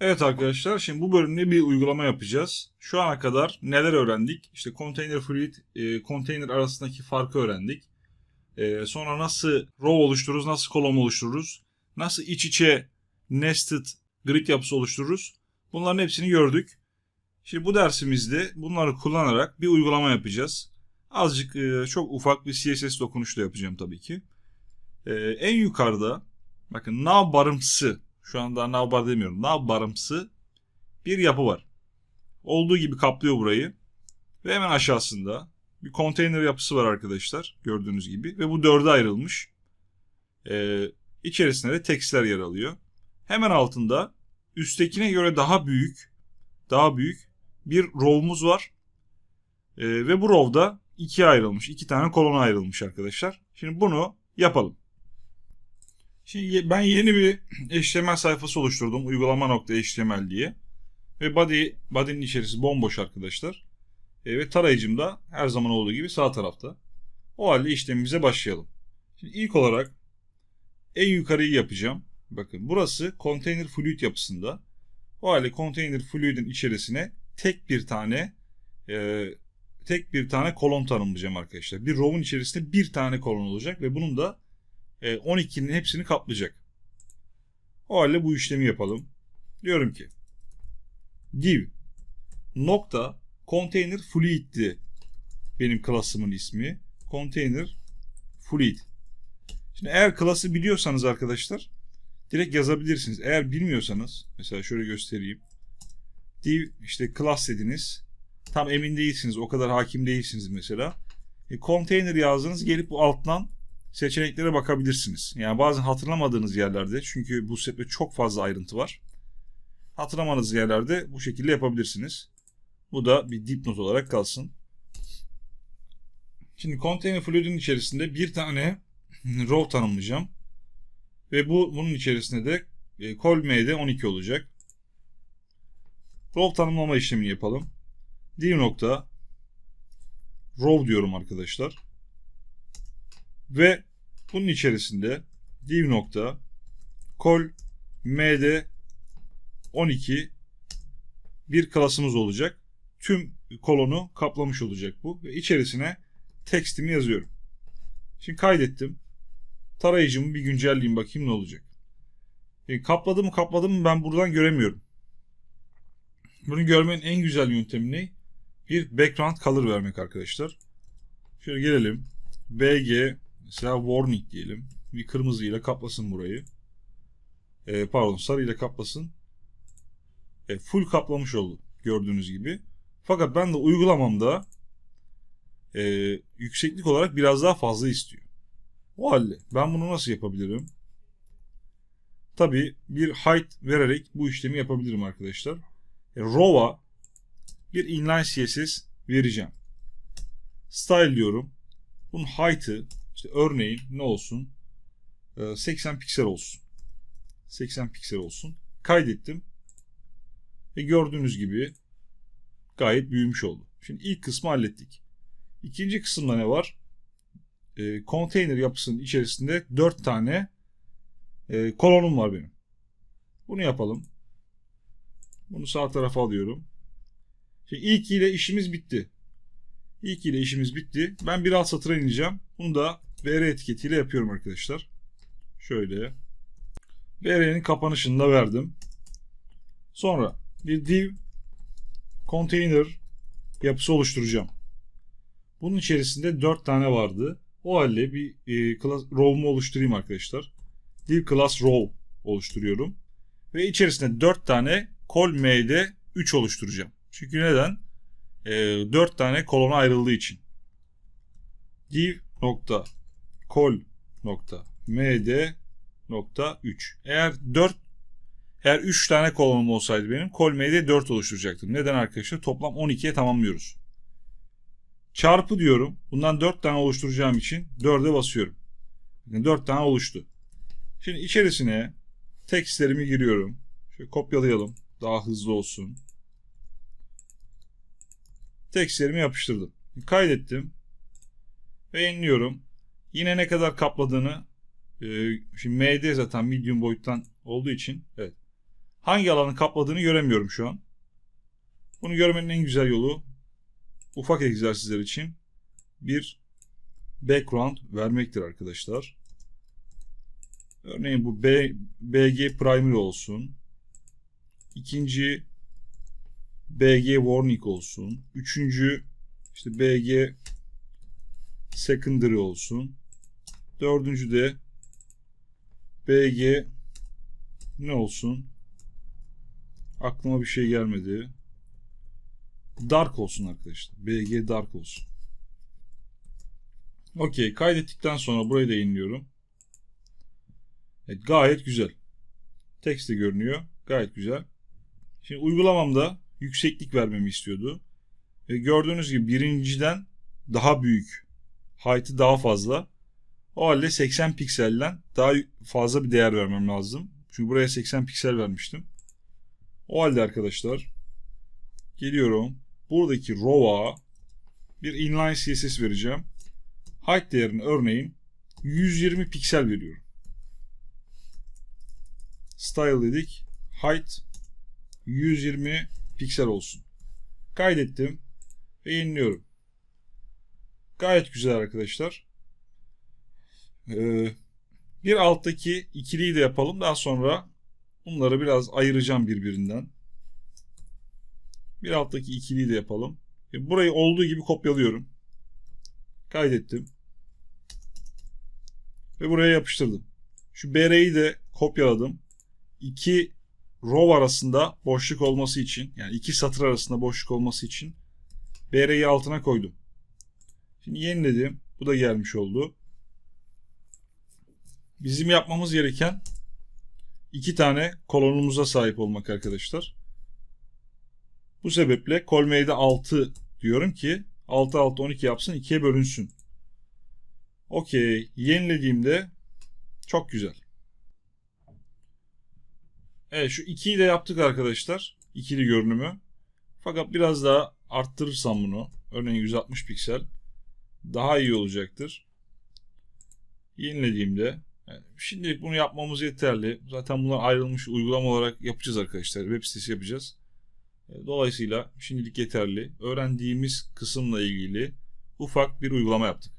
Evet arkadaşlar şimdi bu bölümde bir uygulama yapacağız. Şu ana kadar neler öğrendik? İşte container fluid, e, container arasındaki farkı öğrendik. E, sonra nasıl row oluştururuz, nasıl kolom oluştururuz, nasıl iç içe nested grid yapısı oluştururuz. Bunların hepsini gördük. Şimdi bu dersimizde bunları kullanarak bir uygulama yapacağız. Azıcık e, çok ufak bir CSS dokunuşla yapacağım tabii ki. E, en yukarıda bakın navbarımsı şu anda navbar demiyorum. Navbarımsı bir yapı var. Olduğu gibi kaplıyor burayı. Ve hemen aşağısında bir konteyner yapısı var arkadaşlar. Gördüğünüz gibi. Ve bu dörde ayrılmış. Ee, içerisinde de tekstler yer alıyor. Hemen altında üsttekine göre daha büyük daha büyük bir row'umuz var. Ee, ve bu row'da ikiye ayrılmış. iki tane kolona ayrılmış arkadaşlar. Şimdi bunu yapalım. Şimdi ben yeni bir HTML sayfası oluşturdum. Uygulama.html diye. Ve body, body'nin içerisi bomboş arkadaşlar. E, ve tarayıcım da her zaman olduğu gibi sağ tarafta. O halde işlemimize başlayalım. Şimdi ilk olarak en yukarıyı yapacağım. Bakın burası container fluid yapısında. O halde container fluid'in içerisine tek bir tane e, tek bir tane kolon tanımlayacağım arkadaşlar. Bir row'un içerisinde bir tane kolon olacak ve bunun da 12'nin hepsini kaplayacak. O halde bu işlemi yapalım. Diyorum ki div nokta container fluid'di benim klasımın ismi. Container fluid. Şimdi eğer klası biliyorsanız arkadaşlar direkt yazabilirsiniz. Eğer bilmiyorsanız mesela şöyle göstereyim. Div işte class dediniz. Tam emin değilsiniz. O kadar hakim değilsiniz mesela. E, container yazdınız gelip bu alttan seçeneklere bakabilirsiniz. Yani bazen hatırlamadığınız yerlerde çünkü bu sette çok fazla ayrıntı var. Hatırlamadığınız yerlerde bu şekilde yapabilirsiniz. Bu da bir dipnot olarak kalsın. Şimdi container fluid'in içerisinde bir tane row tanımlayacağım. Ve bu bunun içerisinde de e, col m'de 12 olacak. Row tanımlama işlemini yapalım. div nokta row diyorum arkadaşlar. Ve bunun içerisinde div nokta kol md 12 bir klasımız olacak. Tüm kolonu kaplamış olacak bu. Ve içerisine tekstimi yazıyorum. Şimdi kaydettim. Tarayıcımı bir güncelleyeyim bakayım ne olacak. E, kapladı mı kapladı mı ben buradan göremiyorum. Bunu görmenin en güzel yöntemi ne? Bir background color vermek arkadaşlar. Şöyle gelelim. BG Mesela warning diyelim. Bir kırmızı ile kaplasın burayı. E, pardon sarı ile kaplasın. E, full kaplamış oldu gördüğünüz gibi. Fakat ben de uygulamamda e, yükseklik olarak biraz daha fazla istiyor. O halde ben bunu nasıl yapabilirim? Tabi bir height vererek bu işlemi yapabilirim arkadaşlar. E, Row'a bir inline CSS vereceğim. Style diyorum. Bunun height'ı işte örneğin ne olsun? 80 piksel olsun. 80 piksel olsun. Kaydettim. Ve gördüğünüz gibi gayet büyümüş oldu. Şimdi ilk kısmı hallettik. İkinci kısımda ne var? E, konteyner yapısının içerisinde 4 tane e, kolonum var benim. Bunu yapalım. Bunu sağ tarafa alıyorum. Şimdi ilk ile işimiz bitti. İlk ile işimiz bitti. Ben bir alt satıra ineceğim. Bunu da VR etiketiyle yapıyorum arkadaşlar. Şöyle. VR'nin kapanışını da verdim. Sonra bir div container yapısı oluşturacağım. Bunun içerisinde 4 tane vardı. O halde bir e, class row'umu oluşturayım arkadaşlar. Div class row oluşturuyorum. Ve içerisinde 4 tane col m'de 3 oluşturacağım. Çünkü neden? E, 4 tane kolona ayrıldığı için. Div nokta kol nokta md nokta 3. Eğer 4 eğer 3 tane kolonum olsaydı benim kol md 4 oluşturacaktım. Neden arkadaşlar? Toplam 12'ye tamamlıyoruz. Çarpı diyorum. Bundan 4 tane oluşturacağım için 4'e basıyorum. Bakın 4 tane oluştu. Şimdi içerisine tekstlerimi giriyorum. Şöyle kopyalayalım. Daha hızlı olsun. Tekstlerimi yapıştırdım. Kaydettim. Ve yayınlıyorum. Yine ne kadar kapladığını e, şimdi MD zaten medium boyuttan olduğu için evet. hangi alanı kapladığını göremiyorum şu an. Bunu görmenin en güzel yolu ufak egzersizler için bir background vermektir arkadaşlar. Örneğin bu B, BG primary olsun. İkinci BG warning olsun. Üçüncü işte BG secondary olsun. Dördüncü de BG ne olsun? Aklıma bir şey gelmedi. Dark olsun arkadaşlar. BG Dark olsun. Okey. Kaydettikten sonra burayı da yayınlıyorum. Evet, gayet güzel. Text de görünüyor. Gayet güzel. Şimdi uygulamamda yükseklik vermemi istiyordu. E, gördüğünüz gibi birinciden daha büyük. Height'ı daha fazla. O halde 80 pikselden daha fazla bir değer vermem lazım. Çünkü buraya 80 piksel vermiştim. O halde arkadaşlar geliyorum. Buradaki row'a bir inline CSS vereceğim. Height değerini örneğin 120 piksel veriyorum. Style dedik. Height 120 piksel olsun. Kaydettim ve yeniliyorum. Gayet güzel arkadaşlar. Ee, bir alttaki ikiliyi de yapalım. Daha sonra bunları biraz ayıracağım birbirinden. Bir alttaki ikiliyi de yapalım. E, Burayı olduğu gibi kopyalıyorum. Kaydettim. Ve buraya yapıştırdım. Şu BR'yi de kopyaladım. İki row arasında boşluk olması için yani iki satır arasında boşluk olması için BR'yi altına koydum. Şimdi yeniledim. Bu da gelmiş oldu. Bizim yapmamız gereken iki tane kolonumuza sahip olmak arkadaşlar. Bu sebeple Colmade'e 6 diyorum ki 6 6 12 yapsın 2'ye bölünsün. Okey. Yenilediğimde çok güzel. Evet şu 2'yi de yaptık arkadaşlar. İkili görünümü. Fakat biraz daha arttırırsam bunu. Örneğin 160 piksel. Daha iyi olacaktır. Yenilediğimde şimdilik bunu yapmamız yeterli. Zaten bunlar ayrılmış uygulama olarak yapacağız arkadaşlar. Web sitesi yapacağız. Dolayısıyla şimdilik yeterli. Öğrendiğimiz kısımla ilgili ufak bir uygulama yaptık.